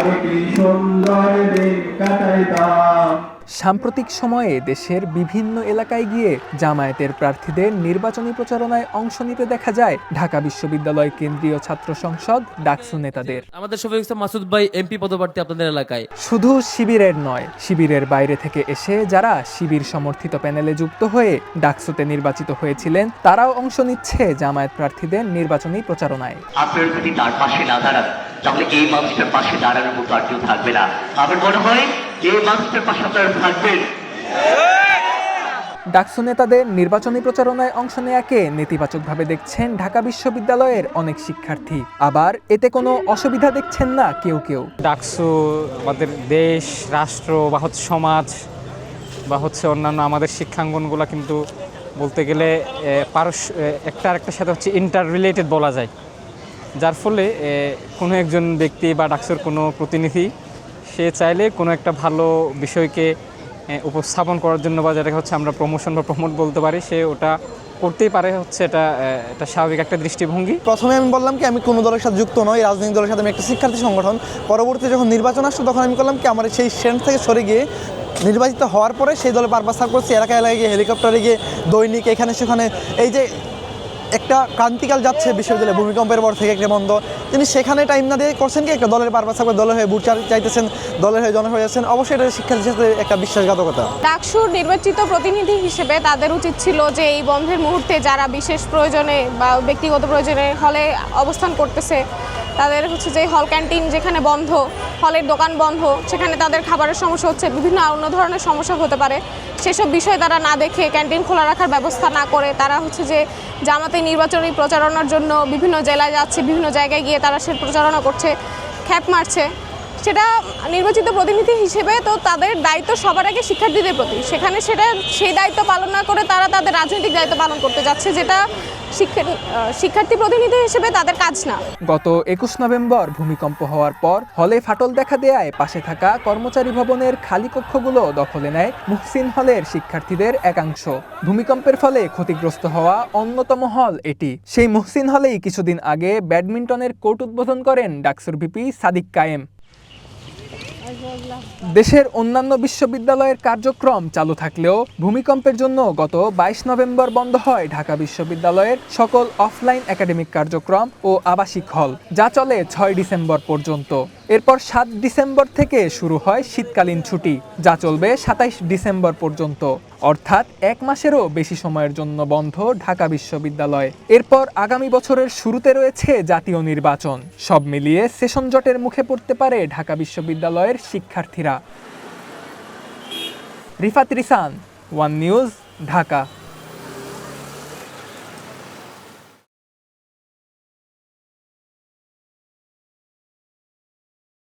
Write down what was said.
আগে কি সুন্দর দিন কাটাইতাম সাম্প্রতিক সময়ে দেশের বিভিন্ন এলাকায় গিয়ে জামায়াতের প্রার্থীদের নির্বাচনী প্রচারণায় অংশ নিতে দেখা যায় ঢাকা বিশ্ববিদ্যালয় কেন্দ্রীয় ছাত্র সংসদ ডাকসু নেতাদের। আমাদের শফিক মাসুদ ভাই এমপি পদপ্রার্থী আপনাদের এলাকায়। শুধু শিবিরের নয় শিবিরের বাইরে থেকে এসে যারা শিবির সমর্থিত প্যানেলে যুক্ত হয়ে ডাকসুতে নির্বাচিত হয়েছিলেন তারাও অংশ নিচ্ছে জামায়াত প্রার্থীদের নির্বাচনী প্রচারণায়। আপনারা যদি তার পাশে না দাঁড়ান তাহলে এই মানুষটার পাশে দাঁড়ানোর মতো আর কেউ থাকবে না। আমার মনে হয় এই মানুষটার পাশে আপনারা থাকবেন। ডাকসু নেতাদের নির্বাচনী প্রচারণায় অংশ নেয়াকে নেতিবাচকভাবে দেখছেন ঢাকা বিশ্ববিদ্যালয়ের অনেক শিক্ষার্থী। আবার এতে কোনো অসুবিধা দেখছেন না কেউ কেউ। ডাকসু আমাদের দেশ রাষ্ট্র বা হচ্ছে সমাজ বা হচ্ছে অন্যান্য আমাদের শিক্ষাঙ্গনগুলো কিন্তু বলতে গেলে পারস একটা আরেকটার সাথে হচ্ছে ইন্টার রিলেটেড বলা যায়। যার ফলে কোনো একজন ব্যক্তি বা ডাকসুর কোনো প্রতিনিধি সে চাইলে কোনো একটা ভালো বিষয়কে উপস্থাপন করার জন্য বা যেটাকে হচ্ছে আমরা প্রমোশন বা প্রমোট বলতে পারি সে ওটা করতেই পারে হচ্ছে এটা এ, এটা স্বাভাবিক একটা দৃষ্টিভঙ্গি। প্রথমে আমি বললাম কি আমি কোনো দলের সাথে যুক্ত নই রাজনৈতিক দলের সাথে আমি একটা শিক্ষার্থী সংগঠন। পরবর্তী যখন নির্বাচন আসলো তখন আমি করলাম কি আমার সেই স্ট্যান্ড থেকে সরে গিয়ে নির্বাচিত হওয়ার পরে সেই দলে পারপাস সার্ভ করছি এলাকায় এলাকায় গিয়ে হেলিকপ্টারে গিয়ে দৈনিক এখানে সেখানে এই যে একটা ক্রান্তিকাল যাচ্ছে বিশ্ববিদ্যালয়ে ভূমিকম্পের পর থেকে একটা বন্ধ। তিনি সেখানে টাইম না দিয়ে করছেন কি? একটা দলের পারপাস সার্ভ দলের হয়ে বুট চাইতেছেন দলের হয়ে জনসভা যাচ্ছেন। অবশ্যই এটা শিক্ষার্থীর সাথে একটা বিশ্বাসঘাতকতা। ডাকসুর নির্বাচিত প্রতিনিধি হিসেবে তাদের উচিত ছিল যে এই বন্ধের মুহূর্তে যারা বিশেষ প্রয়োজনে বা ব্যক্তিগত প্রয়োজনে হলে অবস্থান করতেছে, তাদের হচ্ছে যে হল ক্যান্টিন যেখানে বন্ধ হলের দোকান বন্ধ, সেখানে তাদের খাবারের সমস্যা হচ্ছে, বিভিন্ন অন্য ধরনের সমস্যা হতে পারে। সেসব বিষয় তারা না দেখে ক্যান্টিন খোলা রাখার ব্যবস্থা না করে তারা হচ্ছে যে জামাতে নির্বাচনী প্রচারণার জন্য বিভিন্ন জেলায় যাচ্ছে, বিভিন্ন জায়গায় গিয়ে তারা সে প্রচারণা করছে, খ্যাপ মারছে। সেটা নির্বাচিত প্রতিনিধি হিসেবে তো তাদের দায়িত্ব সবার আগে শিক্ষার্থীদের প্রতি। সেখানে সেটা, সেই দায়িত্ব পালন না করে তারা তাদের রাজনৈতিক দায়িত্ব পালন করতে যাচ্ছে, যেটা শিক্ষা শিক্ষার্থী প্রতিনিধি হিসেবে তাদের কাজ না। গত একুশ নভেম্বর ভূমিকম্প হওয়ার পর হলে ফাটল দেখা দেয়ায় পাশে থাকা কর্মচারী ভবনের খালি কক্ষগুলো দখলে নেয় মুহসিন হলের শিক্ষার্থীদের একাংশ। ভূমিকম্পের ফলে ক্ষতিগ্রস্ত হওয়া অন্যতম হল এটি। সেই মুহসিন হলেই কিছুদিন আগে ব্যাডমিন্টনের কোর্ট উদ্বোধন করেন ডাকসুর ভিপি সাদিক কায়েম। দেশের অন্যান্য বিশ্ববিদ্যালয়ের কার্যক্রম চালু থাকলেও ভূমিকম্পের জন্য গত বাইশ নভেম্বর বন্ধ হয় ঢাকা বিশ্ববিদ্যালয়ের সকল অফলাইন একাডেমিক কার্যক্রম ও আবাসিক হল, যা চলে ছয় ডিসেম্বর পর্যন্ত। এরপর সাত ডিসেম্বর থেকে শুরু হয় শীতকালীন ছুটি, যা চলবে সাতাইশ ডিসেম্বর পর্যন্ত। অর্থাৎ এক মাসেরও বেশি সময়ের জন্য বন্ধ ঢাকা বিশ্ববিদ্যালয়। এরপর আগামী বছরের শুরুতে রয়েছে জাতীয় নির্বাচন। সব মিলিয়ে সেশন জটের মুখে পড়তে পারে ঢাকা বিশ্ববিদ্যালয়ের শিক্ষার্থীরা। Rifat Risan, one news, Dhaka.